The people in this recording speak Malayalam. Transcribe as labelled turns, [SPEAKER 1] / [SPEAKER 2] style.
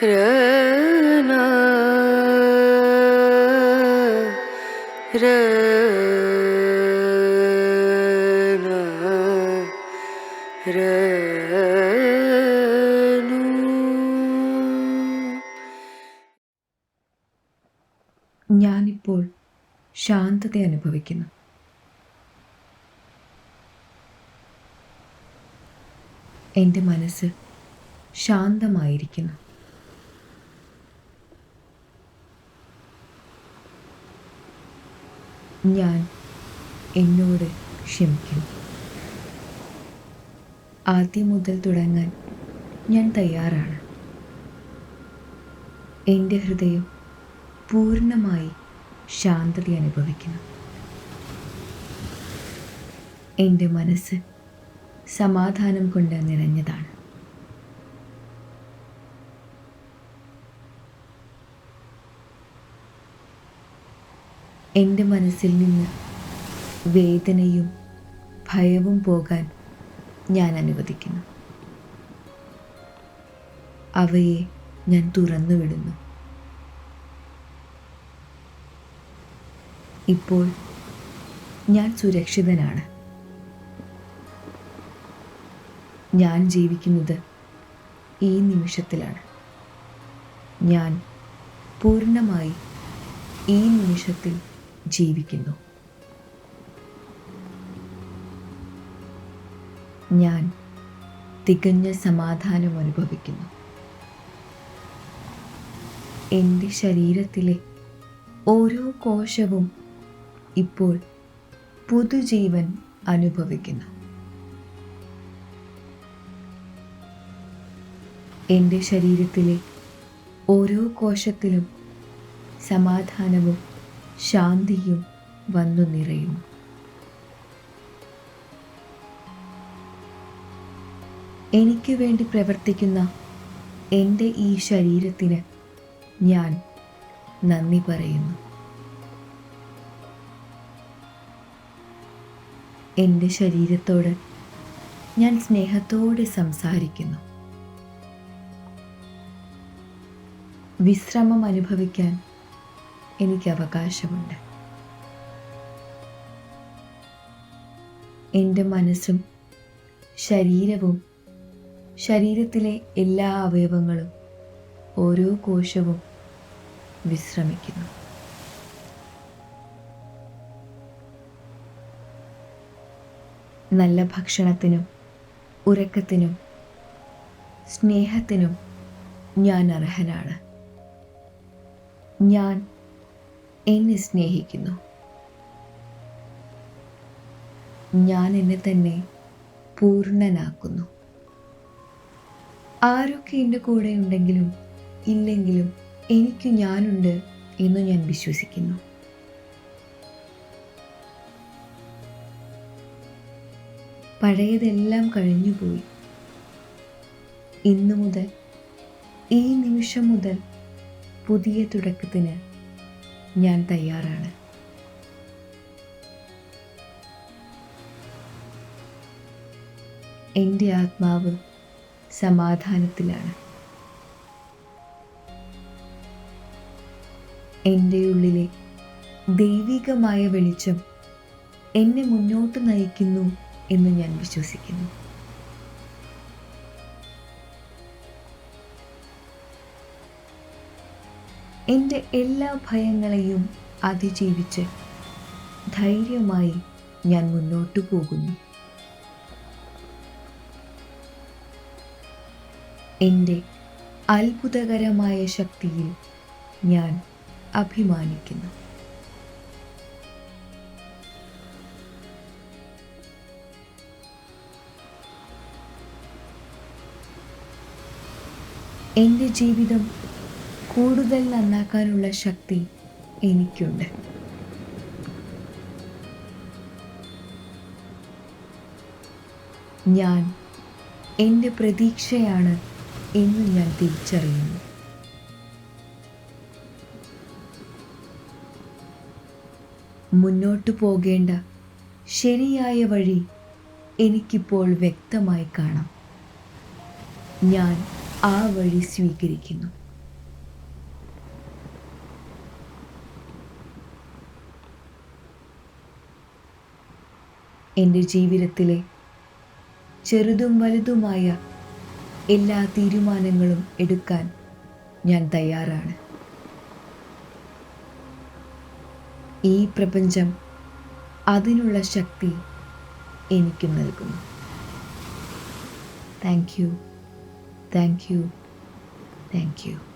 [SPEAKER 1] ഞാനിപ്പോൾ ശാന്തത അനുഭവിക്കുന്നു. എന്റെ മനസ്സ് ശാന്തമായിരിക്കുന്നു. ഞാൻ എന്നോട് ക്ഷമിക്കും. ആദ്യം മുതൽ തുടങ്ങാൻ ഞാൻ തയ്യാറാണ്. എന്റെ ഹൃദയം പൂർണമായി ശാന്തത അനുഭവിക്കുന്നു. എന്റെ മനസ്സ് സമാധാനം കൊണ്ട് നിറഞ്ഞതാണ്. എന്റെ മനസ്സിൽ നിന്ന് വേദനയും ഭയവും പോകാൻ ഞാൻ അനുവദിക്കുന്നു. അവയെ ഞാൻ തുറന്നു വിടുന്നു. ഇപ്പോൾ ഞാൻ സുരക്ഷിതനാണ്. ഞാൻ ജീവിക്കുന്നത് ഈ നിമിഷത്തിലാണ്. ഞാൻ പൂർണമായി ഈ നിമിഷത്തിൽ ജീവിക്കുന്നു. ഞാൻ തികഞ്ഞ സമാധാനം അനുഭവിക്കുന്നു. എന്റെ ശരീരത്തിലെ ഓരോ കോശവും ഇപ്പോൾ പുതുജീവൻ അനുഭവിക്കുന്നു. എന്റെ ശരീരത്തിലെ ഓരോ കോശത്തിലും സമാധാനവും ശാന്തിയും വന്നു നിറയും. എനിക്ക് വേണ്ടി പ്രവർത്തിക്കുന്ന എന്റെ ഈ ശരീരത്തിന് ഞാൻ നന്ദി പറയുന്നു. എന്റെ ശരീരത്തോട് ഞാൻ സ്നേഹത്തോടെ സംസാരിക്കുന്നു. വിശ്രമം അനുഭവിക്കാൻ എനിക്ക് അവകാശമുണ്ട്. എന്റെ മനസ്സും ശരീരവും ശരീരത്തിലെ എല്ലാ അവയവങ്ങളും ഓരോ കോശവും വിശ്രമിക്കുന്നു. നല്ല ഭക്ഷണത്തിനും ഉറക്കത്തിനും സ്നേഹത്തിനും ഞാൻ അർഹനാണ്. ഞാൻ എന്നെ സ്നേഹിക്കുന്നു. ഞാൻ എന്നെ തന്നെ പൂർണനാക്കുന്നു. ആരൊക്കെ എന്റെ കൂടെ ഉണ്ടെങ്കിലും ഇല്ലെങ്കിലും എനിക്ക് ഞാനുണ്ട് എന്ന് ഞാൻ വിശ്വസിക്കുന്നു. പഴയതെല്ലാം കഴിഞ്ഞുപോയി ഇന്നു മുതൽ ഈ നിമിഷം മുതൽ പുതിയ തുടക്കത്തിന് ഞാൻ തയ്യാറാണ്. എന്റെ ആത്മാവ് സമാധാനത്തിലാണ്. എന്റെ ഉള്ളിലെ ദൈവികമായ വെളിച്ചം എന്നെ മുന്നോട്ട് നയിക്കുന്നു എന്ന് ഞാൻ വിശ്വസിക്കുന്നു. എന്റെ എല്ലാ ഭയങ്ങളെയും അതിജീവിച്ച് ധൈര്യമായി ഞാൻ മുന്നോട്ടു പോകുന്നു. എന്റെ അത്ഭുതകരമായ ശക്തിയിൽ ഞാൻ അഭിമാനിക്കുന്നു. എന്റെ ജീവിതം കൂടുതൽ നന്നാക്കാനുള്ള ശക്തി എനിക്കുണ്ട്. ഞാൻ എന്റെ പ്രതീക്ഷയാണ് എന്ന് ഞാൻ തിരിച്ചറിയുന്നു. മുന്നോട്ടു പോകേണ്ട ശരിയായ വഴി എനിക്കിപ്പോൾ വ്യക്തമായി കാണാം. ഞാൻ ആ വഴി സ്വീകരിക്കുന്നു. എന്റെ ജീവിതത്തിലെ ചെറുതും വലുതുമായ എല്ലാ തീരുമാനങ്ങളും എടുക്കാൻ ഞാൻ തയ്യാറാണ്. ഈ പ്രപഞ്ചം അതിനുള്ള ശക്തി എനിക്ക് നൽകുന്നു. Thank you. Thank you. Thank you.